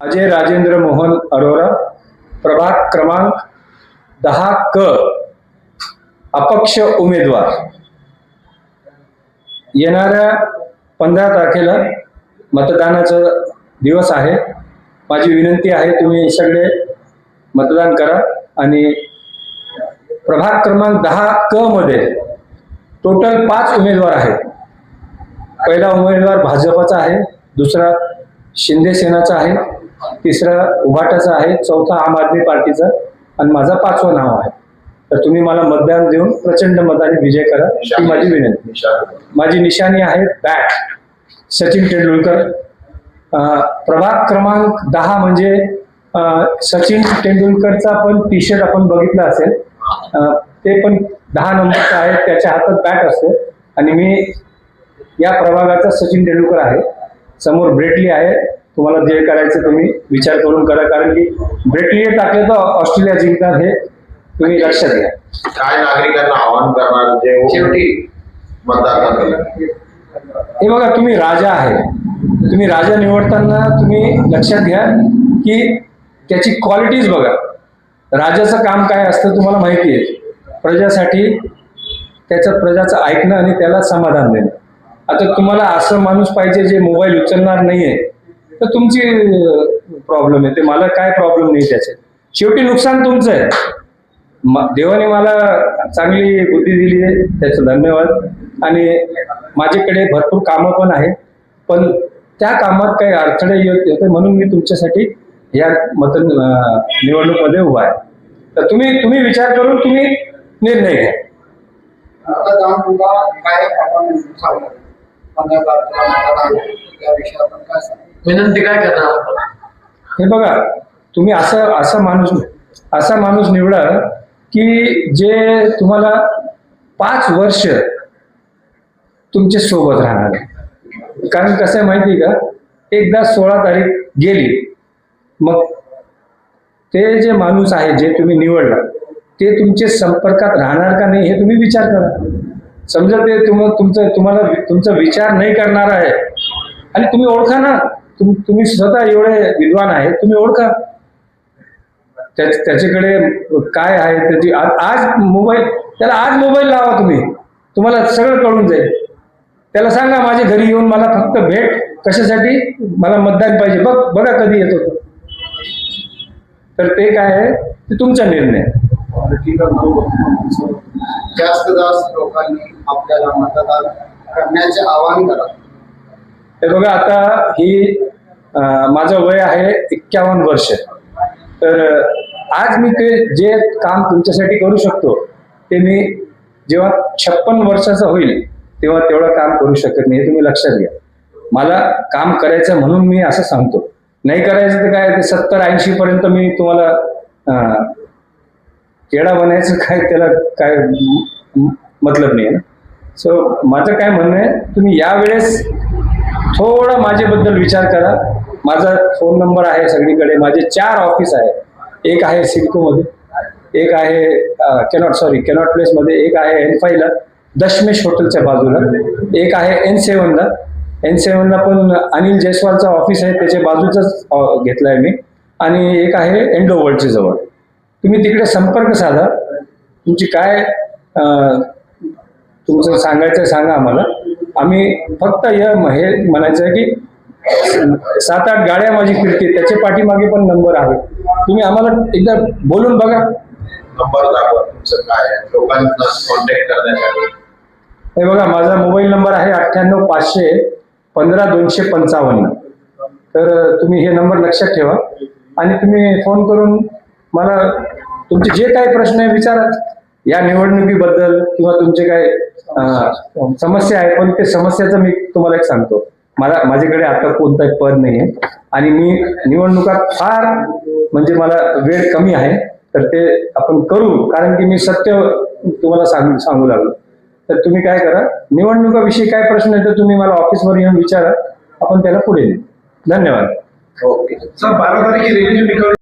अजय राजेंद्र मोहन अरोरा प्रभाग क्रमांक दहा क अपक्ष उमेदवार. येणाऱ्या पंधरा तारखेला मतदानाचा दिवस आहे. माझी विनंती आहे तुम्ही सगळे मतदान करा आणि प्रभाग क्रमांक दहा क मध्ये टोटल पाच उमेदवार आहेत. पहिला उमेदवार भाजपचा आहे दुसरा शिंदे सेनाचा आहे तिसरा उभाटाचा आहे चौथा आम आदमी पार्टीचा आणि माझा पाचवं नाव आहे. तर तुम्ही मला मतदान देऊन प्रचंड मताने विजय करा. ही माझी विनंती. माझी निशाणी आहे बॅट. सचिन तेंडुलकर. प्रभाग क्रमांक दहा म्हणजे सचिन तेंडुलकरचा पण टी शर्ट आपण बघितला असेल. ते पण दहा नंबरचा आहे त्याच्या हातात बॅट असते. आणि मी या प्रभागाचा सचिन तेंडुलकर आहे. समोर ब्रेटली आहे. तुम्हाला जे करायचं तुम्ही विचार करून करा कारण की ब्रेटली टाकले तर ऑस्ट्रेलिया जिंकणार हे तुम्ही लक्षात घ्या. काय नागरिकांना आवाहन करणार जे शेवटी. मतदार हे बघा तुम्ही राजा आहे. तुम्ही राजा निवडताना तुम्ही लक्षात घ्या की त्याची क्वालिटीज बघा. राजाचं काम काय असतं तुम्हाला माहिती आहे. प्रजासाठी त्याचं प्रजाचं ऐकणं आणि त्याला समाधान देणं. आता तुम्हाला असं माणूस पाहिजे जे मोबाईल उचलणार नाहीये तर तुमची प्रॉब्लेम आहे. ते मला काय प्रॉब्लेम नाही त्याचे. शेवटी नुकसान तुमचं आहे. देवाने मला चांगली बुद्धी दिली आहे त्याचं धन्यवाद. आणि माझ्याकडे भरपूर कामं पण आहे पण त्या कामात काही अडथळे येत येते म्हणून मी तुमच्यासाठी या मत निवडणूकमध्ये उभा आहे. तर तुम्ही तुम्ही विचार करून तुम्ही निर्णय घ्या. विनंती काय करणार हे बघा तुम्ही असं असा माणूस असा माणूस निवडा की जे तुम्हाला पाच वर्ष तुमच्यासोबत राहणार कारण कसं आहे माहिती आहे का? एकदा सोळा तारीख गेली मग ते जे माणूस आहे जे तुम्ही निवडला ते तुमचे संपर्कात राहणार का नाही हे तुम्ही विचार करा. समजा ते तुम तुमचं तुम्हाला तुमचा विचार नाही करणार आहे आणि तुम्ही ओळखा ना तुम तुम्ही स्वतः एवढे विद्वान आहे तुम्ही ओळखा. त्या- त्याच्याकडे काय आहे त्याची आज मोबाईल त्याला आज मोबाईल लावा तुम्ही. तुम्हाला सगळं कळून जाईल. त्याला सांगा माझ्या घरी येऊन मला फक्त भेट कशासाठी? मला मतदान पाहिजे. बघ बघा कधी येतो तो. तर ते काय आहे? ते तुमचा निर्णय. आहे. जास्त जास्त लोकांनी आपल्याला मतदान करण्याचे आवाहन करा. हे बघा आता ही माझं वय आहे एक्कावन्न वर्ष. तर आज मी ते जे काम तुमच्यासाठी करू शकतो ते मी जेव्हा छप्पन वर्षाचा होईल तेव्हा तेवढं काम करू शकत नाही हे तुम्ही लक्षात घ्या. मला काम करायचं म्हणून मी असं सांगतो. नाही करायचं तर काय ते सत्तर ऐंशी पर्यंत मी तुम्हाला केडा बनायचं काय त्याला काय मतलब नाही ना. सो माझं काय म्हणणं आहे तुम्ही यावेळेस थोडा माझ्याबद्दल विचार करा. माझा फोन नंबर आहे सगळीकडे. माझे चार ऑफिस आहे एक आहे सिडकोमध्ये एक आहे कॅनॉट सॉरी कॅनॉट प्लेसमध्ये एक आहे एन फायला दशमेश हॉटेलच्या बाजूला एक आहे एन सेवनला एन सेवनला पण अनिल जयस्वालचं ऑफिस आहे त्याच्या बाजूचाच अं, घेतलं आहे मी. आणि एक आहे एंडो वर्ल्डच्या जवळ. तुम्ही तिकडे संपर्क साधा. तुमची काय तुमचं सांगायचं सांगा आम्हाला. आम्ही फक्त या हे म्हणायचं आहे की सात आठ गाड्या माझी फिरते त्याच्या पाठीमागे पण नंबर आहे. तुम्ही आम्हाला एकदा बोलून बघा. नंबर दाखवा तुमचं काय लोकांना कॉन्टॅक्ट करण्यासाठी. हे बघा माझा मोबाईल नंबर आहे अठ्ठ्याण्णव पाचशे पंधरा दोनशे पंचावन्न. तर तुम्ही हे नंबर लक्षात ठेवा. आणि तुम्ही फोन करून मला तुमचे जे काही प्रश्न आहे विचारा. या निवडणुकीबद्दल किंवा तुमचे काय समस्या आहे पण ते समस्याचं मी तुम्हाला एक सांगतो. मला माझ्याकडे आता कोणताही पद नाही आहे आणि मी निवडणुकात फार म्हणजे मला वेळ कमी आहे. तर ते आपण करू कारण की मी सत्य तुम्हाला सांग सांगू लागलो. तर तुम्ही काय करा निवडणुकाविषयी काय प्रश्न आहे तर तुम्ही मला ऑफिसवर येऊन विचारा आपण त्याला पुढे नेऊ. धन्यवाद. ओके. सर बारा तारखे रेल्वे